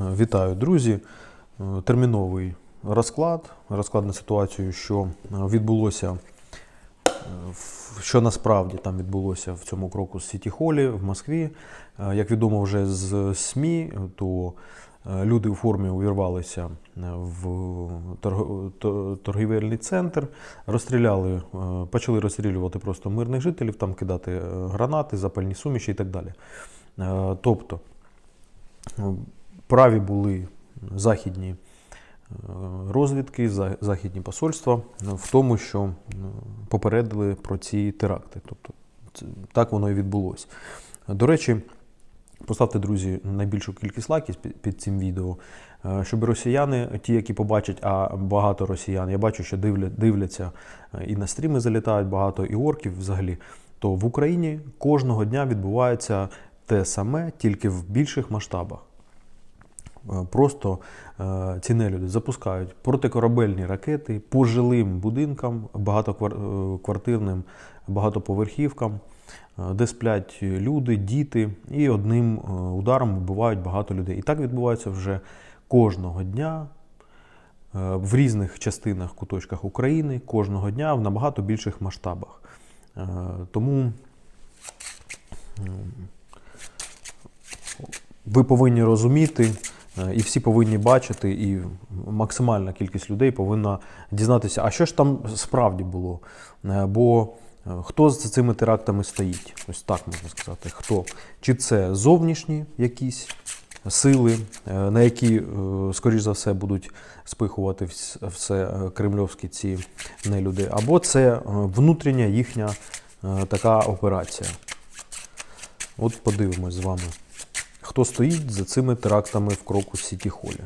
Вітаю, друзі. Е, Терміновий розклад, розклад на ситуацію, що е, відбулося, е, що насправді там відбулося в цьому кроку Сіті Холі в Москві. Е, Як відомо вже з СМІ, то е, люди у формі увірвалися е, в торгівельний центр, розстріляли, е, почали розстрілювати просто мирних жителів, там кидати е, гранати, запальні суміші і так далі. Е, Тобто, е, праві були західні е, розвідки, західні посольства в тому, що попередили про ці теракти. Тобто так воно і відбулося. До речі, поставте, друзі, найбільшу кількість лайків під, цим відео, е, щоб росіяни, ті, які побачать, а багато росіян, я бачу, що дивля- дивляться е, і на стріми залітають багато, і орків взагалі. То в Україні кожного дня відбувається те саме, тільки в більших масштабах. Е, Просто е, ці нелюди запускають протикорабельні ракети по жилим будинкам, багатоквартирним, багатоповерхівкам, е, де сплять люди, діти, і одним ударом вбивають багато людей. І так відбувається вже кожного дня в різних частинах, куточках України, кожного дня в набагато більших масштабах. Тому ви повинні розуміти, і всі повинні бачити, і максимальна кількість людей повинна дізнатися, а що ж там справді було. Е, Бо е, хто за цими терактами стоїть? Ось так можна сказати. Хто? Чи це зовнішні якісь сили, е, на які, е, скоріш за все, будуть спихувати все е, кремльовські ці нелюди, або це е, внутрішня їхня е, така операція. От подивимось з вами, хто стоїть за цими терактами в кроку Сіті Холі.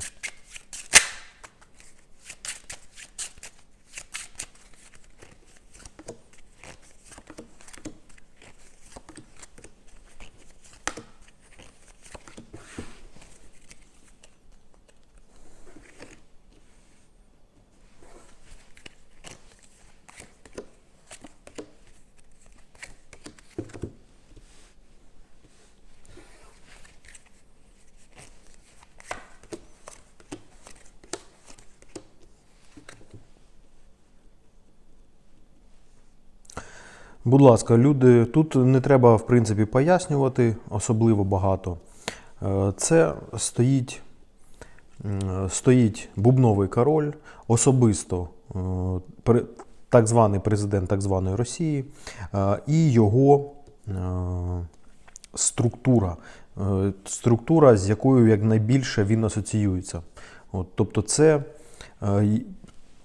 Будь ласка, люди, тут не треба в принципі пояснювати особливо багато. Е, Це стоїть, стоїть бубновий король, особисто е, так званий президент так званої Росії е, і його структура, структура, з якою як найбільше він асоціюється. От, тобто, це,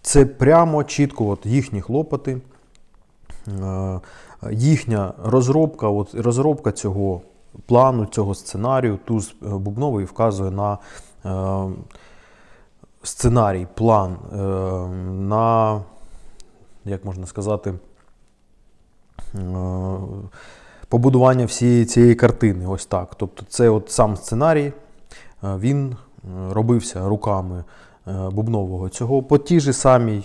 це прямо чітко от їхні хлопоти. Е, їхня розробка, от розробка цього плану, цього сценарію, туз е, Бубновий вказує на е, сценарій, план, на, як можна сказати, побудування всієї цієї картини. Ось так. Тобто, це от сам сценарій, він робився руками Бубнового цього по тій же самій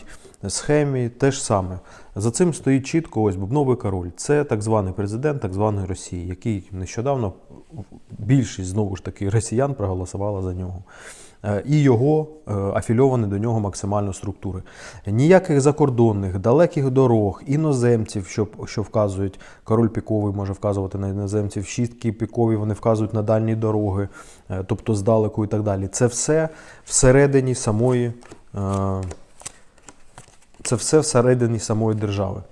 схемі, те ж саме. За цим стоїть чітко ось Бубновий король. Це так званий президент так званої Росії, який нещодавно більшість знову ж таки росіян проголосувала за нього. Е, І його е, афільовані до нього максимально структури. Ніяких закордонних, далеких дорог, іноземців, що, що вказують, король піковий може вказувати на іноземців, шістки пікові вони вказують на дальні дороги, е, тобто здалеку і так далі. Це все всередині самої. Це все всередині самої держави.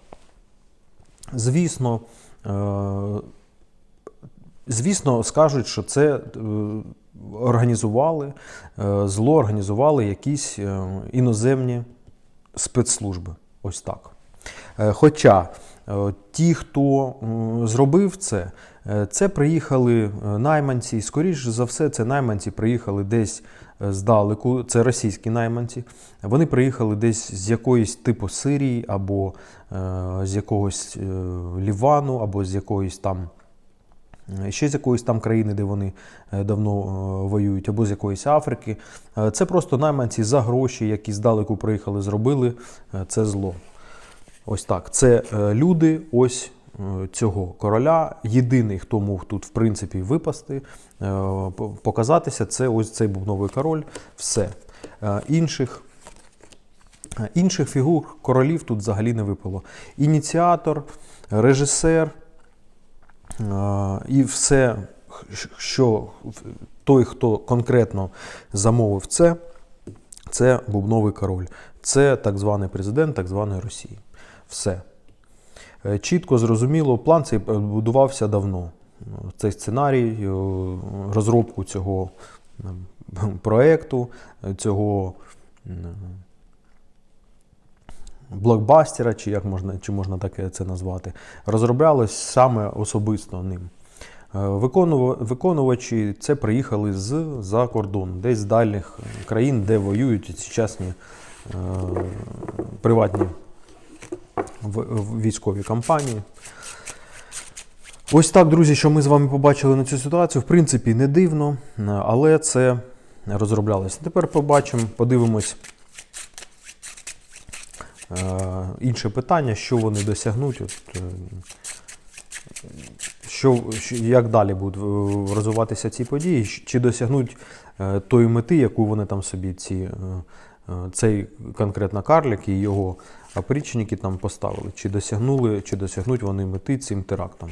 Звісно, е, звісно, скажуть, що це е, організували, е, зло організували якісь іноземні спецслужби. Ось так. Хоча ті, хто зробив це, це приїхали найманці. Скоріш за все, це найманці приїхали десь здалеку, це російські найманці. Вони приїхали десь з якоїсь типу Сирії, або е, з якогось е, Лівану, або з якоїсь там. е, Ще з якоїсь там країни, де вони давно воюють, або з якоїсь Африки. Це просто найманці за гроші, які здалеку приїхали, зробили це зло. Ось так. Це люди, ось цього короля. Єдиний, хто мог тут, в принципі, випасти, е, показатися, це ось цей бубновий король. Все. Е, Інших, е, інших фігур королів тут взагалі не випало. Ініціатор, режисер е, і все, що той, хто конкретно замовив це, це бубновий король. Це так званий президент так званої Росії. Все. Е, Чітко зрозуміло, план цей е, будувався давно. Цей сценарій, е, розробку цього проекту, е, цього блокбастера, чи як можна, чи можна таке це назвати, розроблялось саме особисто ним. Виконувачі це приїхали з-за кордону, десь з дальніх країн, де воюють сучасні е, приватні в- в- військові компанії. Ось так, друзі, що ми з вами побачили на цю ситуацію. В принципі, не дивно, але це розроблялося. Тепер побачимо, подивимось е, інше питання, що вони досягнуть. От, е, що, як далі будуть е, розвиватися ці події, чи досягнуть тої мети, яку вони там собі ці, цей конкретно карлик і його опричники там поставили, чи досягнули, чи досягнуть вони мети цим терактом.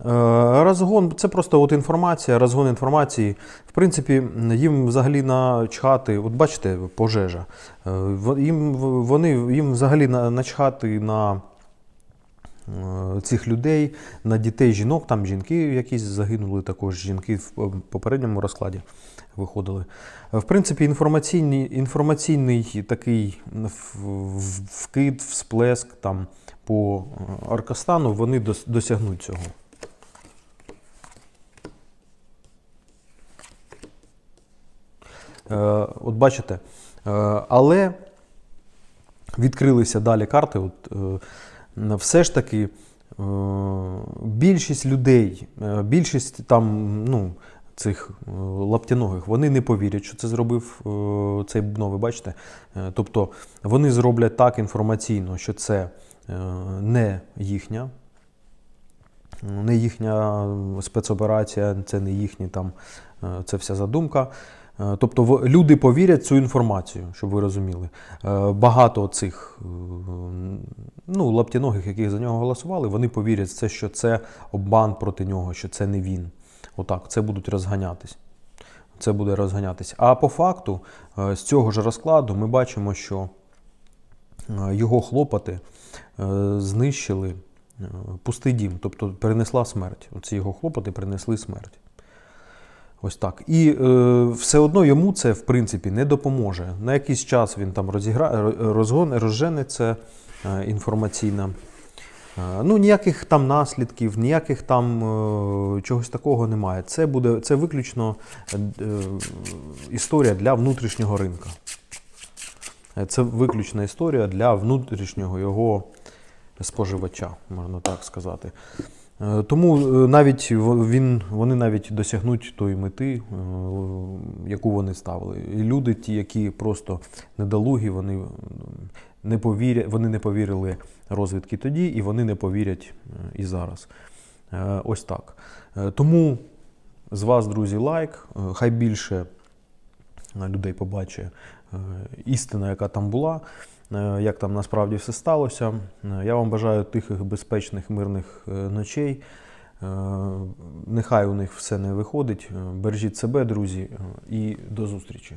Е, Розгон це просто от інформація, розгон інформації. В принципі, їм взагалі начхати, от бачите, пожежа. Е, Їм, вони, їм взагалі на- начхати на цих людей, на дітей, жінок. Там жінки якісь загинули, також жінки в попередньому розкладі виходили. Е, В принципі, інформаційний, інформаційний такий вкид, всплеск там по е, Аркастану, вони досягнуть цього. Е, От бачите, е, але відкрилися далі карти. От, е, все ж таки, е, більшість людей, е, більшість там, ну, цих е, лаптяногих, вони не повірять, що це зробив е, цей бубновий, бачите? Е, Тобто вони зроблять так інформаційно, що це е, не їхня. Не їхня спецоперація, це не їхні там, е, це вся задумка. Е, Тобто люди повірять цю інформацію, щоб ви розуміли. Е, Багато цих е, ну, лаптяногих, які за нього голосували, вони повірять в це, що це обман проти нього, що це не він. Отак, це будуть розганятись. Це буде розганятись. А по факту, е, з цього ж розкладу ми бачимо, що е, його хлопоти е, знищили пустий дім, тобто перенесла смерть. Оці його хлопоти принесли смерть. Ось так. І е, все одно йому це, в принципі, не допоможе. На якийсь час він там розігра... розгон... розженеться е, інформаційно. Е, ну, ніяких там наслідків, ніяких там е, чогось такого немає. Це буде це виключно е, е, історія для внутрішнього ринка. Е, Це виключна історія для внутрішнього його споживача, можна так сказати. Е, Тому е, навіть він, вони навіть досягнуть тої мети, е, яку вони ставили. І люди, ті, які просто недолугі, вони не повірять, вони не повірили розвідки тоді, і вони не повірять е, і зараз. Е, Ось так. Е, Тому з вас, друзі, лайк. Хай більше людей побачить істина, яка там була, як там насправді все сталося. Я вам бажаю тихих, безпечних, мирних ночей. Нехай у них все не виходить. Бережіть себе, друзі, і до зустрічі.